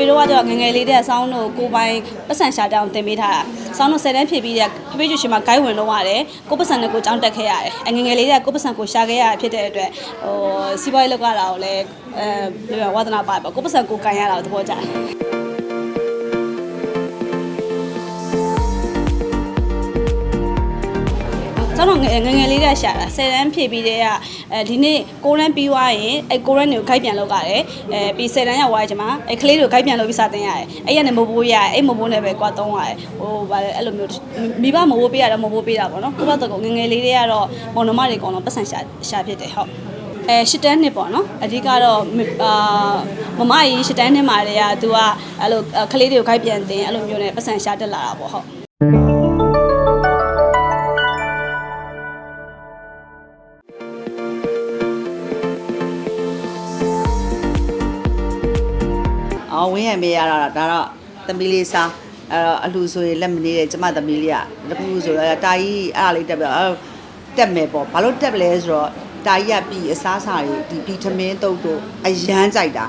ဖေတို့ကကျတော့ငယ်ငယ်လေးတည်းကဆောင်းတို့ကိုပိုင်ပတ်စံရှာတောင်းတင်ပေးထားတာဆောင်းတို့10တန်းဖြည့်ပြီးတဲ့ဖဖေကျူရှင်မှာဂိုင်းဝင်တော့ရတယ်ကိုပတ်စံနဲ့ကိုကြောင်းတက်ခဲ့ရတယ်အငယ်ငယ်လေးတည်းကကိုပတ်စံကိုရှာခဲ့ရတာဖြစ်တဲ့အတွက်ဟိုစီးပွားရေးလောက်ရတာကိုလည်းအဲဝါသနာပါပေါ့ကိုပတ်စံကိုကန်ရတာကိုသဘောကျတယ် ကျွန်တော်ငယ်ငယ်ငယ်လေးတည်းရှာတာ10တန်းဖြည့်ပြီးတဲ့ကအဲဒီနေ့6တန်းပြီးသွားရင်အဲ6တန်းတွေကိုဂိုက်ပြန်လုပ်ရတယ်အဲပြီး10တန်းရောက်သွားရင်ကျွန်မအဲကလေးတွေကိုဂိုက်ပြန်လုပ်ပြီးစတင်ရတယ်အဲ့ရနဲ့မဘိုးရအဲ့မဘိုးနဲ့ပဲကွာသုံးရတယ်ဟိုဗါလဲအဲ့လိုမျိုးမိဘမဘိုးပေးရတော့မဘိုးပေးတာပေါ့နော်ကိုယ့်ဘက်ကတော့ငယ်ငယ်လေးတွေကတော့မောင်နှမတွေကတော့ပတ်စံရှာရှာဖြစ်တယ်ဟုတ်အဲရှစ်တန်းနှစ်ပေါ့နော်အဓိကတော့အာမမကြီးရှစ်တန်းနှစ်မှာတည်းကသူကအဲ့လိုကလေးတွေကိုဂိုက်ပြန်တင်အဲ့လိုမျိုးနဲ့ပတ်စံရှာတက်လာတာပေါ့ဟုတ် အော်ဝင်းရမေးရတာဒါတော့သမီးလေးစားအဲ့တော့အလှဆိုရင်လက်မနေတဲ့ကျမသမီးလေးကတခုဆိုတော့တာကြီးအဲ့ဒါလေးတက်ပြီးတော့တက်မယ်ပေါ့ဘာလို့တက်ပလဲဆိုတော့တာကြီးကပြီးအစားစားတွေဒီဘီထမင်းတုပ်တို့အရန်ကြိုက်တာ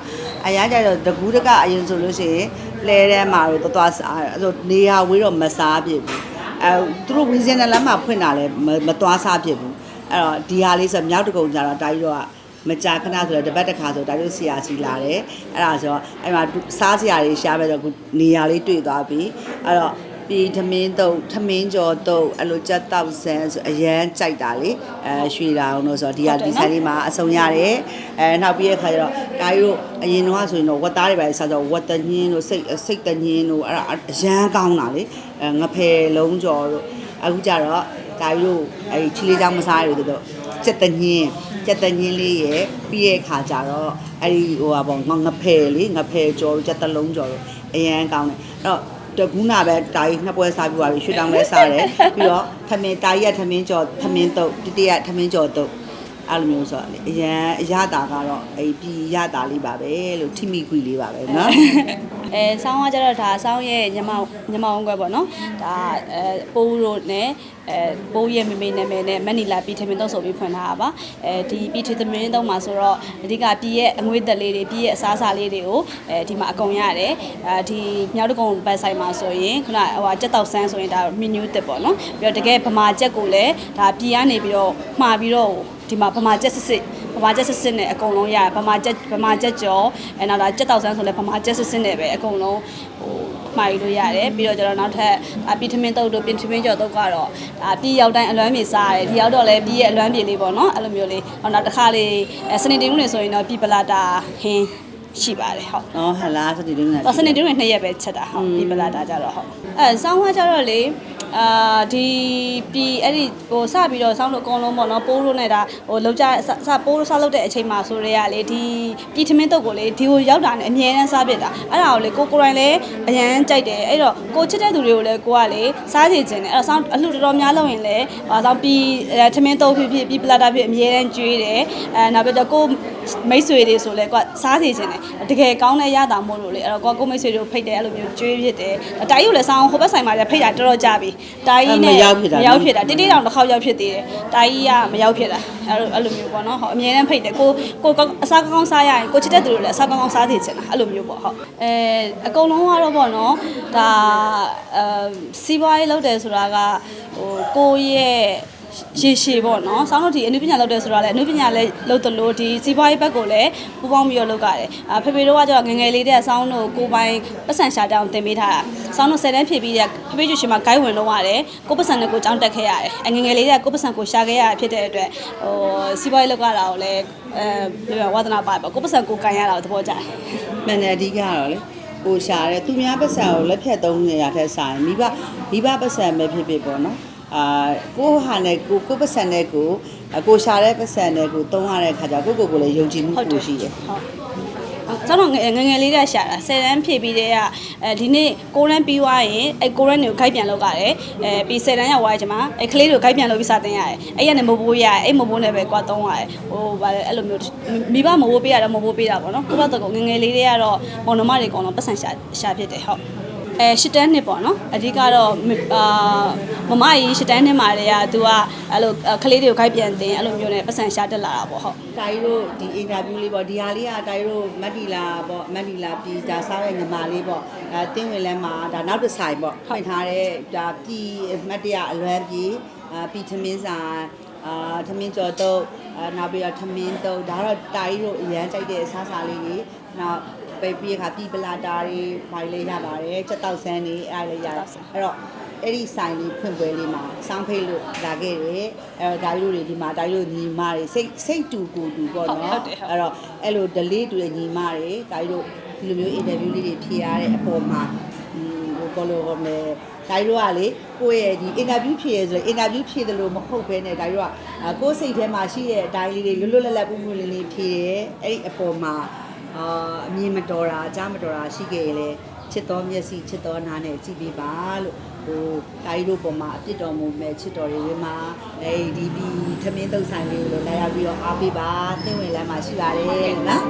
အရန်ကြိုက်တော့တကူးတကအရင်ဆိုလို့ရှိရင်လဲထဲမှာတော့သွားသွားစားအဲ့ဆိုနေရာဝေးတော့မစားပြစ်ဘူးအဲသူတို့ဝင်းစင်တဲ့လမ်းမှာဖွင့်တာလဲမသွားစားပြစ်ဘူးအဲ့တော့ဒီဟာလေးဆိုမြောက်တကုံကြတော့တာကြီးတော့ မကြာခဏဆိုတော့တပတ်တစ်ခါဆိုဒါတို့ဆရာစီလာတယ်အဲ့ဒါဆိုတော့အဲ့မှာစားစရာတွေရှားပဲဆိုတော့ခုနေရာလေးတွေ့သွားပြီအဲ့တော့ပြီးသမင်းတုပ်သမင်းကြော်တုပ်အဲ့လိုကြက်တောက်ဆန်းဆိုအရန်ကြိုက်တာလေအဲရွှေတာအောင်လို့ဆိုတော့ဒီဟာဒီဆိုင်လေးမှာအစုံရတယ်အဲနောက်ပြီးတဲ့ခါကျတော့ဒါကြီးတို့အရင်တော့ဆိုရင်တော့ဝတ်သားတွေပဲစားဆိုဝတ်တညင်းတို့စိတ်စိတ်တညင်းတို့အဲ့ဒါအရန်ကောင်းတာလေအဲငဖယ်လုံးကြော်တို့အခုကျတော့ဒါကြီးတို့အဲ့ချီလေးချောင်းမစားရဘူးတို့ကြက်တညင်း ကြက်တညင်းလေးရဲ့ပြီးရဲ့ခါကြတော့အဲ့ဒီဟိုဟာပေါ့ငငဖယ်လေးငဖယ်ကြော်တို့ကြက်တလုံးကြော်တို့အရန်ကောင်းတယ်အဲ့တော့တကူးနာပဲတာကြီးနှစ်ပွဲစားပြီးသွားပြီရွှေတောင်ပဲစားတယ်ပြီးတော့ထမင်းတာကြီးကထမင်းကြော်ထမင်းတုပ်တတိယထမင်းကြော်တုပ်အဲ့လိုမျိုးဆိုတော့လေအရန်အရတာကတော့အဲ့ဒီရတာလေးပါပဲလို့ထိမိခွေလေးပါပဲနော် အဲဆောင်းကကျတော့ဒါဆောင်းရဲ့ညမောင်ညမောင်ကွဲပေါ့နော်ဒါအဲပိုးတို့နဲ့အဲပိုးရဲ့မမေနာမည်နဲ့မက်နီလာပီထမင်းသုံးဆိုပြီးဖွင့်ထားတာပါအဲဒီပီထမင်းသုံးမှာဆိုတော့အဓိကပြည်ရဲ့အငွေးသက်လေးတွေပြည်ရဲ့အစားအစာလေးတွေကိုအဲဒီမှာအကုန်ရတယ်အဲဒီမြောက်တကုံဘက်ဆိုင်မှာဆိုရင်ခုနဟိုကြက်တောက်ဆန်းဆိုရင်ဒါမီနူးတစ်ပေါ့နော်ပြီးတော့တကယ်ဗမာကြက်ကိုလည်းဒါပြည်ကနေပြီးတော့မှာပြီးတော့ဒီမှာဗမာကြက်စစ်စစ် ဗမာကြက်စစ်စစ်နဲ့အကုန်လုံးရတယ်ဗမာကြက်ဗမာကြက်ကြော်အဲနောက်ဒါကြက်တောက်ဆန်းဆိုလည်းဗမာကြက်စစ်စစ်နဲ့ပဲအကုန်လုံးဟိုမှာယူလို့ရတယ်ပြီးတော့ကျတော့နောက်ထပ်အပီထမင်းတုပ်တို့ပင်ထမင်းကြော်တုပ်ကတော့ဒါပြည်ရောက်တိုင်းအလွမ်းမြေစားရတယ်ဒီရောက်တော့လည်းပြည်ရဲ့အလွမ်းမြေလေးပေါ့နော်အဲ့လိုမျိုးလေးဟောနောက်တစ်ခါလေးအဲစနေတင်ဦးနေဆိုရင်တော့ပြည်ပလာတာဟင်းရှိပါတယ်ဟုတ်နော်ဟလာစတိလေးနဲ့တော့စနေတင်ဦးနေနှစ်ရက်ပဲချက်တာဟုတ်ပြည်ပလာတာကြတော့ဟုတ်အဲဆောင်းဝါကြတော့လေ အာဒီပြည်အဲ့ဒီဟိုစပြီးတော့ဆောင်းလို့အကုန်လုံးပေါ့နော်ပိုးလို့နဲ့ဒါဟိုလောက်ကြစပိုးလို့စလုပ်တဲ့အချိန်မှာဆိုရဲကလေဒီပြည်ထမင်းတုပ်ကိုလေဒီကိုရောက်တာနဲ့အမြဲတမ်းစားပြစ်တာအဲ့ဒါကိုလေကိုကိုရိုင်းလည်းအရန်ကြိုက်တယ်အဲ့တော့ကိုချစ်တဲ့သူတွေကိုလည်းကိုကလေစားစီခြင်းတယ်အဲ့တော့ဆောင်းအလှတော်တော်များလုံးရင်လည်းဟာဆောင်းပြည်ထမင်းတုပ်ဖြစ်ဖြစ်ပြည်ပလာတာဖြစ်အမြဲတမ်းကျွေးတယ်အဲနောက်ပြီးတော့ကိုမိတ်ဆွေတွေဆိုလဲကိုကစားစီခြင်းတယ်တကယ်ကောင်းတဲ့ရတာမို့လို့လေအဲ့တော့ကိုကကိုမိတ်ဆွေတွေကိုဖိတ်တယ်အဲ့လိုမျိုးကျွေးဖြစ်တယ်တာကြီးကိုလည်းဆောင်းဟိုဘက်ဆိုင်မှာလည်းဖိတ်တာတော်တော်ကြပြီတာကြီးနဲ့မရောက်ဖြစ်တာမရောက်ဖြစ်တာတိတိတောင်တစ်ခေါက်ရောက်ဖြစ်သေးတယ်တာကြီးကမရောက်ဖြစ်တာအဲ့လိုအဲ့လိုမျိုးပေါ့နော်ဟောအမြဲတမ်းဖိတ်တယ်ကိုကိုကောင်းအစားကောင်းကောင်းစားရရင်ကိုချစ်တဲ့သူတွေလည်းအစားကောင်းကောင်းစားသေးချင်တာအဲ့လိုမျိုးပေါ့ဟုတ်အဲအကုန်လုံးကတော့ပေါ့နော်ဒါအဲစီးပွားရေးလုပ်တယ်ဆိုတာကဟိုကိုယ့်ရဲ့ ရေရှည်ပေါ့နော်ဆောင်းလို့ဒီအနုပညာလုပ်တယ်ဆိုတာလည်းအနုပညာလည်းလုပ်တယ်လို့ဒီစီးပွားရေးဘက်ကိုလည်းပူပေါင်းပြီးတော့လုပ်ရတယ်အာဖေဖေတို့ကကျတော့ငယ်ငယ်လေးတည်းကဆောင်းတို့ကိုပိုင်ပတ်စံရှာတောင်းတင်ပေးထားတာဆောင်းတို့10တန်းဖြည့်ပြီးတဲ့ဖေဖေကျူရှင်မှာဂိုင်းဝင်တော့ရတယ်ကိုပတ်စံနဲ့ကိုကြောင်းတက်ခဲ့ရတယ်အငယ်ငယ်လေးတည်းကကိုပတ်စံကိုရှာခဲ့ရတာဖြစ်တဲ့အတွက်ဟိုစီးပွားရေးလုပ်ရတာကိုလည်းအဲဝါသနာပါပေါ့ကိုပတ်စံကိုကန်ရတာကိုသဘောကျတယ်မန်နယ်အဓိကကတော့လေကိုရှာတယ်သူများပတ်စံကိုလက်ဖြတ်သုံးနေရတဲ့ဆိုင်မိဘမိဘပတ်စံပဲဖြစ်ဖြစ်ပေါ့နော် အာကိုဟာနဲ့ကိုကိုပတ်စံနဲ့ကိုကိုရှာတဲ့ပတ်စံနဲ့ကိုသုံးရတဲ့ခါကျကိုကိုကိုလည်းယုံကြည်မှုကိုရှိတယ်ဟုတ်ကျွန်တော်ငယ်ငယ်ငယ်လေးတည်းရှာတာ10တန်းဖြည့်ပြီးတဲ့ကအဲဒီနေ့6တန်းပြီးသွားရင်အဲ6တန်းတွေကိုဂိုက်ပြန်လုပ်ရတယ်အဲပြီး10တန်းရောက်သွားရင်ကျွန်မအဲကလေးတွေကိုဂိုက်ပြန်လုပ်ပြီးစတင်ရတယ်အဲ့ရနဲ့မဘိုးရအဲ့မဘိုးနဲ့ပဲကွာသုံးရတယ်ဟိုဗါလဲအဲ့လိုမျိုးမိဘမဘိုးပေးရတော့မဘိုးပေးတာပေါ့နော်ကိုယ့်ဘက်ကတော့ငယ်ငယ်လေးတွေကတော့မောင်နှမတွေကတော့ပတ်စံရှာရှာဖြစ်တယ်ဟုတ် အဲရှစ်တန်းနှစ်ပေါ့နော်အဓိကတော့မအာမမကြီးရှစ်တန်းနှစ်မှာတည်းကသူကအဲ့လိုကလေးတွေကိုခိုက်ပြန်တင်အဲ့လိုမျိုးနဲ့ပတ်စံရှာတက်လာတာပေါ့ဟုတ်တာကြီးတို့ဒီအင်တာဗျူးလေးပေါ့ဒီဟာလေးကတာကြီးတို့မတ်တီလာပေါ့မတ်တီလာပြည်ဒါစားရဲ့ညီမလေးပေါ့အဲတင်းဝင်လဲမှာဒါနောက်တစ်ဆိုင်ပေါ့ဖွင့်ထားတဲ့ဒါပြည်မတ်တရအလွမ်းပြည်အာပြည်သမင်းစာအာသမင်းကြော်တော့အာနောက်ပြီးတော့သမင်းတော့ဒါတော့တာကြီးတို့အရန်ကြိုက်တဲ့အစားအစာလေးတွေနောက် ပဲပြီးခါပြည်ပလာတာတွေဖိုင်လေးရပါတယ်ချက်တောက်ဆန်းတွေအဲ့ဒါလေးရတယ်အဲ့တော့အဲ့ဒီဆိုင်လေးဖွင့်ပွဲလေးမှာစောင်းဖိတ်လို့လာခဲ့တယ်အဲ့တော့ဒါကြီးတို့တွေဒီမှာဒါကြီးတို့ညီမတွေစိတ်စိတ်တူကိုတူပေါ့နော်အဲ့တော့အဲ့လို delay တူတဲ့ညီမတွေဒါကြီးတို့ဒီလိုမျိုး interview လေးတွေဖြေရတဲ့အပေါ်မှာဟိုဘောလို့ဟောမယ်ဒါကြီးတို့ကလေကိုယ့်ရဲ့ဒီ interview ဖြေရဆိုရင် interview ဖြေတယ်လို့မဟုတ်ဘဲနဲ့ဒါကြီးတို့ကကိုယ့်စိတ်ထဲမှာရှိတဲ့အတိုင်းလေးတွေလွတ်လွတ်လပ်လပ်ပူပူလေးလေးဖြေတယ်အဲ့ဒီအပေါ်မှာ အာအမြင်မတော်တာအကြမ်းမတော်တာရှိခဲ့ရင်လေချစ်တော်မျက်စိချစ်တော်နားနဲ့ကြည့်ပေးပါလို့ဟိုတာကြီးတို့ပုံမှာအပြစ်တော်မူမဲ့ချစ်တော်တွေဝင်းမှာအဲဒီဒီသမင်းတုပ်ဆိုင်လေးကိုလာရောက်ပြီးတော့အားပေးပါသင်ဝင်လမ်းမှာရှိပါတယ်နော်